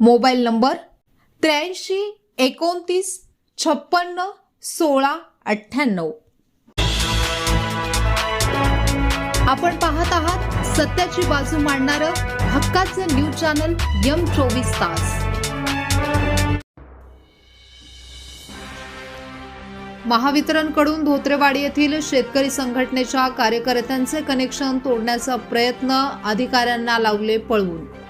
Mobile number त्र्याऐंशी एकोणतीस छप्पन्न सोळा अठ्ठ्याण्णव. आपण पाहत आहात सत्याची बाजू मांडणारं हक्काचं न्यूज चॅनल यम चोवीस तास. महावितरणकडून धोत्रेवाडी येथील शेतकरी संघटनेच्या कार्यकर्त्यांचे कनेक्शन तोडण्याचा प्रयत्न अधिकाऱ्यांना लावले पळवून.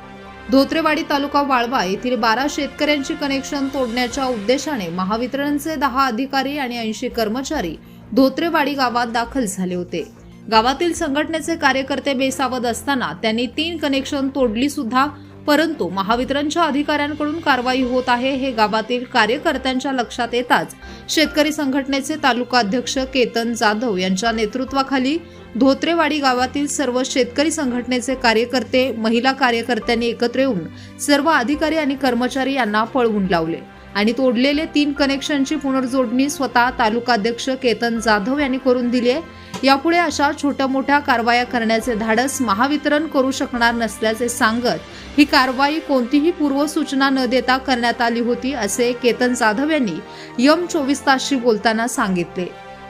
धोत्रेवाडी तालुका वाळवा येथील बारा शेतकऱ्यांची कनेक्शन तोडण्याच्या उद्देशाने महावितरणचे दहा अधिकारी आणि ऐंशी कर्मचारी धोत्रेवाडी गावात दाखल झाले होते. गावातील संघटनेचे कार्यकर्ते बेसावत असताना त्यांनी तीन कनेक्शन तोडली सुद्धा परंतु महावितरणच्या अधिकाऱ्यांकडून कारवाई होत आहे हे गावातील कार्यकर्त्यांच्या लक्षात येताच शेतकरी संघटनेचे तालुका अध्यक्ष केतन जाधव यांच्या नेतृत्वाखाली धोत्रेवाडी गावातील सर्व शेतकरी संघटनेचे कार्यकर्ते महिला कार्यकर्त्यांनी एकत्र येऊन सर्व अधिकारी आणि कर्मचारी यांना पळवून लावले. आणि तोडलेले तीन कनेक्शनची पुनर्जोडणी स्वतः तालुकाध्यक्ष केतन जाधव यांनी करून दिली आहे. यापुढे अशा छोट्या मोठ्या कारवाया करण्याचे धाडस महावितरण करू शकणार नसल्याचे सांगत ही कारवाई कोणतीही पूर्वसूचना न देता करण्यात आली होती असे केतन जाधव यांनी यम चोवीस तासशी बोलताना सांगितले.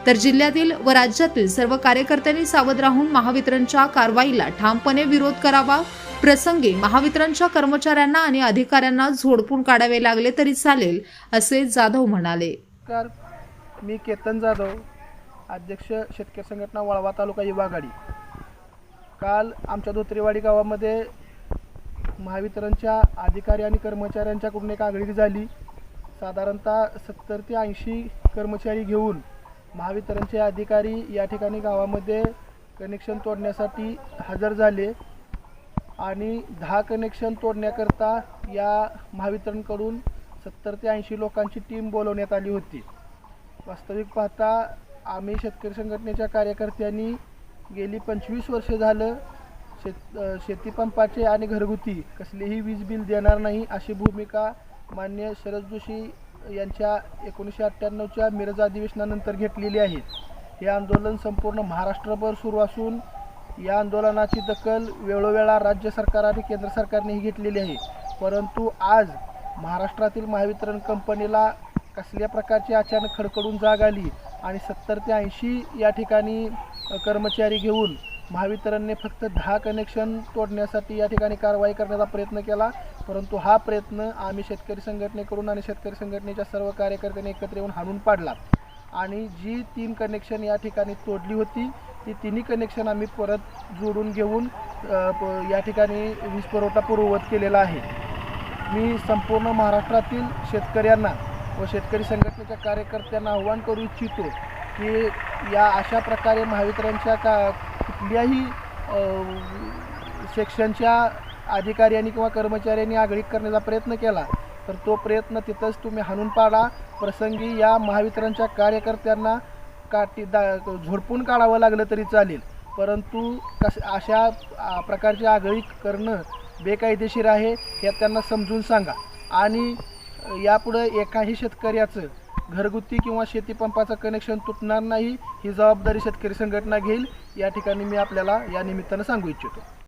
तर जिल्ह्यातील व राज्यातील सर्व कार्यकर्त्यांनी सावध राहून महावितरणच्या कारवाईला ठामपणे विरोध करावा प्रसंगी महावितरणच्या कर्मचाऱ्यांना आणि अधिकाऱ्यांना झोडपून काढावे लागले तरी चालेल असे जाधव म्हणाले. तर मी केतन जाधव अध्यक्ष शेतकरी संघटना वळवा तालुका युवा आघाडी. काल आमच्या धोत्रेवाडी गावामध्ये महावितरणच्या अधिकारी आणि कर्मचाऱ्यांच्याकडून एक आघाडी झाली. साधारणतः सत्तर ते ऐंशी कर्मचारी घेऊन महावितरणचे अधिकारी या ठिकाणी गावामध्ये कनेक्शन तोडण्यासाठी हजर झाले. आणि दहा कनेक्शन तोडण्याकरता या महावितरणकडून सत्तर ते ऐंशी लोकांची टीम बोलवण्यात आली होती. वास्तविक पाहता आम्ही शेतकरी संघटनेच्या कार्यकर्त्यांनी गेली पंचवीस वर्ष झालं शेत शेतीपंपाचे आणि घरगुती कसलेही वीज बिल देणार नाही अशी भूमिका मान्य शरद जोशी यांच्या एकोणीसशे अठ्ठ्याण्णवच्या मिरज अधिवेशनानंतर घेतलेली आहे. हे आंदोलन संपूर्ण महाराष्ट्रभर सुरू असून या आंदोलनाची दखल वेळोवेळा राज्य सरकार आणि केंद्र सरकारनेही घेतलेली आहे. परंतु आज महाराष्ट्रातील महावितरण कंपनीला कसल्या प्रकारची अचानक खडखडून जाग आली आणि सत्तर ते ऐंशी या ठिकाणी कर्मचारी घेऊन महावितरणने फक्त दहा कनेक्शन तोडण्यासाठी या ठिकाणी कारवाई करण्याचा प्रयत्न केला. परंतु हा प्रयत्न आम्ही शेतकरी संघटनेकडून आणि शेतकरी संघटनेच्या सर्व कार्यकर्त्यांनी एकत्र येऊन हाणून पाडला. आणि जी तीन कनेक्शन या ठिकाणी तोडली होती ती तिन्ही कनेक्शन आम्ही परत जोडून घेऊन प- या ठिकाणी वीज पुरवठा पूर्ववत केलेला आहे. मी संपूर्ण महाराष्ट्रातील शेतकऱ्यांना व शेतकरी संघटनेच्या कार्यकर्त्यांना आव्हान करू इच्छितो की या अशा प्रकारे महावितरणच्या का कुठल्याही सेक्शनच्या अधिकाऱ्यांनी किंवा कर्मचाऱ्यांनी आगळीक करण्याचा प्रयत्न केला तर तो प्रयत्न तिथंच तुम्ही हाणून पाडा. प्रसंगी या महावितरणच्या कार्यकर्त्यांना काटी दा झोडपून काढावं लागलं तरी चालेल. परंतु कश अशा प्रकारची आगळी करणं बेकायदेशीर आहे हे त्यांना समजून सांगा. आणि यापुढं एकाही शेतकऱ्याचं घरगुती किंवा शेतीपंपाचं कनेक्शन तुटणार नाही ही जबाबदारी शेतकरी संघटना घेईल. या ठिकाणी मी आपल्याला या निमित्तानं सांगू इच्छितो.